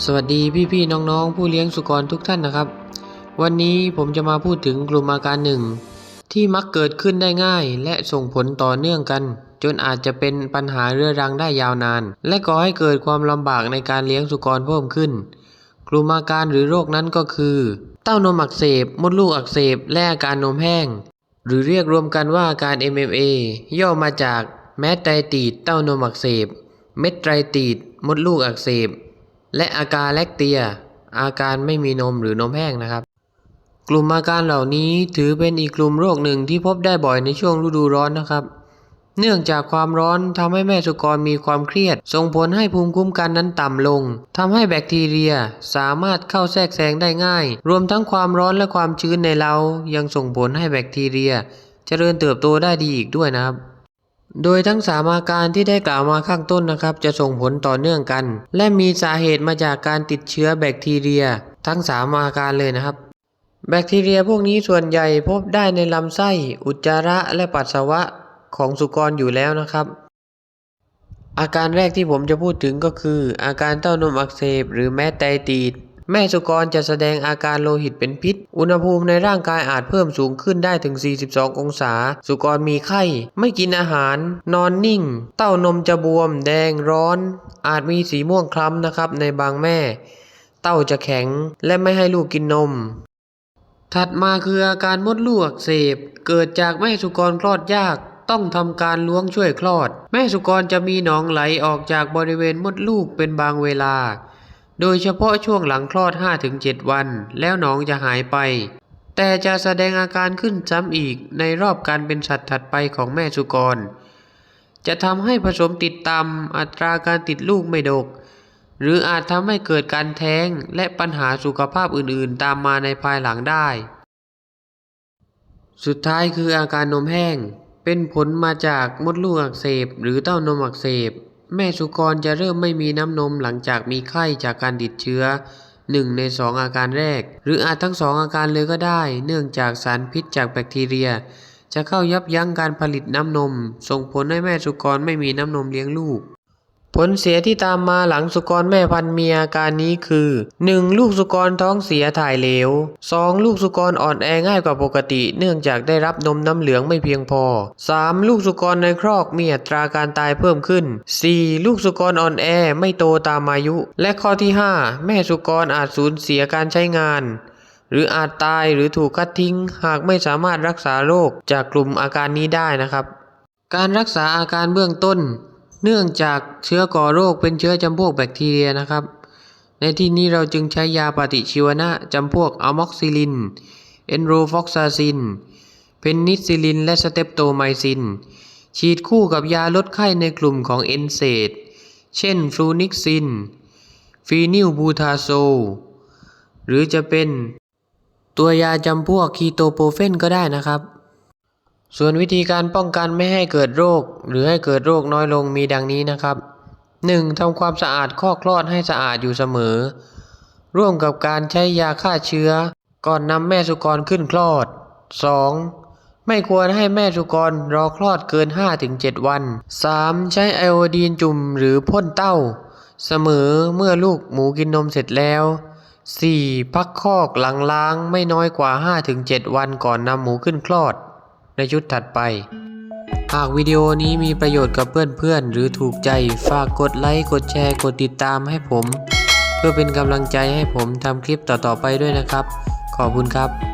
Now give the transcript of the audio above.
สวัสดีพี่ๆน้องๆ ผู้เลี้ยงสุกรทุกท่านนะครับ วันนี้ผมจะมาพูดถึงกลุ่มอาการหนึ่งที่มักเกิดขึ้นได้ง่าย และส่งผลต่อเนื่องกัน จนอาจจะเป็นปัญหาเรื้อรังได้ยาวนาน และก่อให้เกิดความลำบากในการเลี้ยงสุกรเพิ่มขึ้น กลุ่มอาการหรือโรคนั้นก็คือ เต้านมอักเสบ มดลูกอักเสบ และอาการนมแห้ง หรือเรียกรวมกันว่าอาการ MMA ย่อมาจากแมสไตรตีดเต้านมอักเสบ เม็ดไตรตีดมดลูกอักเสบ และอาการแลคเตีย อาการไม่มีนมหรือนมแห้งนะครับ กลุ่มอาการเหล่านี้ถือเป็นอีกกลุ่มโรคหนึ่งที่พบได้บ่อยในช่วงฤดูร้อนนะครับ เนื่องจากความร้อนทำให้แม่สุกรมีความเครียด ส่งผลให้ภูมิคุ้มกันนั้นต่ำลงทำให้แบคทีเรียสามารถเข้าแทรกแซงได้ง่าย รวมทั้งความร้อนและความชื้นในเรายังส่งผลให้แบคทีเรีย เจริญเติบโตได้ดีอีกด้วยนะครับ โดยทั้งสามอาการที่ได้กล่าวมาข้างต้นนะครับ จะส่งผลต่อเนื่องกัน และมีสาเหตุมาจากการติดเชื้อแบคทีเรีย ทั้งสามอาการเลยนะครับ แบคทีเรียพวกนี้ส่วนใหญ่พบได้ในลำไส้ อุจจาระและปัสสาวะของสุกรอยู่แล้วนะครับ อาการแรกที่ผมจะพูดถึงก็คือ อาการเต้านมอักเสบหรือแม้ไตตีด แม่สุกรจะแสดงอาการโลหิตเป็นพิษ อุณหภูมิในร่างกายอาจเพิ่มสูงขึ้นได้ถึง 42 องศา สุกรมีไข้ ไม่กินอาหาร นอนนิ่ง เต้านมจะบวม แดงร้อน อาจมีสีม่วงคล้ำนะครับในบางแม่ เต้าจะแข็งและไม่ให้ลูกกินนม ถัดมาคืออาการมดลูกอักเสบ เกิดจากแม่สุกรคลอดยากต้องทำการล้วงช่วยคลอด แม่สุกรจะมีหนองไหลออกจากบริเวณมดลูกเป็นบางเวลา โดยเฉพาะช่วงหลังคลอด 5-7 วัน แล้วหนองจะหายไป แต่จะแสดงอาการขึ้นซ้ำอีกในรอบการเป็นสัตว์ถัดไปของแม่สุกร จะทำให้ผสมติดต่ำอัตราการติดลูกไม่ดก หรืออาจทำให้เกิดการแท้งและปัญหาสุขภาพอื่นๆ ตามมาในภายหลังได้ สุดท้ายคืออาการนมแห้ง เป็นผลมาจากมดลูกอักเสบหรือเต้านมอักเสบ แม่สุกรจะเริ่มไม่มีน้ำนมหลังจากมีไข้จากการติดเชื้อหนึ่งในสองอาการแรก หรืออาจทั้งสองอาการเลยก็ได้ เนื่องจากสารพิษจากแบคทีเรีย จะเข้ายับยั้งการผลิตน้ำนม ส่งผลให้แม่สุกรไม่มีน้ำนมเลี้ยงลูก ผลเสียที่ตามมาหลังสุกรแม่พันธุ์มีอาการนี้คือ 1. ลูกสุกรท้องเสียถ่ายเหลว 2. ลูกสุกรอ่อนแอง่ายกว่าปกติ เนื่องจากได้รับนมน้ำเหลืองไม่เพียงพอ 3. ลูกสุกรในครอกมีอัตราการตายเพิ่มขึ้น 4. ลูกสุกรอ่อนแอไม่โตตามอายุ และข้อที่ 5 แม่สุกรอาจสูญเสียการใช้งาน หรืออาจตายหรือถูกคัดทิ้ง หากไม่สามารถรักษาโรคจากกลุ่มอาการนี้ได้นะครับ การรักษาอาการเบื้องต้น เนื่องจากเชื้อก่อโรคเป็นเชื้อจำพวกแบคทีเรียนะครับ ในที่นี้เราจึงใช้ยาปฏิชีวนะจำพวกอะม็อกซิลิน เอนโรฟอกซาซิน เพนนิซิลิน และสเตปโตไมซิน ฉีดคู่กับยาลดไข้ในกลุ่มของเอนเซดเช่นฟลูนิกซิน ฟีนิลบูทาโซ หรือจะเป็นตัวยาจำพวกคีโตโปรเฟนก็ได้นะครับ ส่วนวิธีการป้องกันไม่ให้เกิดโรค หรือให้เกิดโรคน้อยลงมีดังนี้นะครับ 1. ทำความสะอาดข้อคลอดให้สะอาดอยู่เสมอ ร่วมกับการใช้ยาฆ่าเชื้อ ก่อนนำแม่สุกรขึ้นคลอด 2. ไม่ควรให้แม่สุกรรอคลอดเกิน 5-7 วัน 3. ใช้ไอโอดีนจุ่มหรือพ่นเต้า เสมอเมื่อลูกหมูกินนมเสร็จแล้ว 4. พักคอกหลังล้างไม่น้อยกว่า 5-7 วันก่อนนำหมูขึ้นคลอด ในชุดถัดไป หากวิดีโอนี้มีประโยชน์กับเพื่อนๆ หรือถูกใจ ฝากกดไลค์ กดแชร์ กดติดตามให้ผม เพื่อเป็นกำลังใจให้ผมทำคลิปต่อๆไปด้วยนะครับ ขอบคุณครับ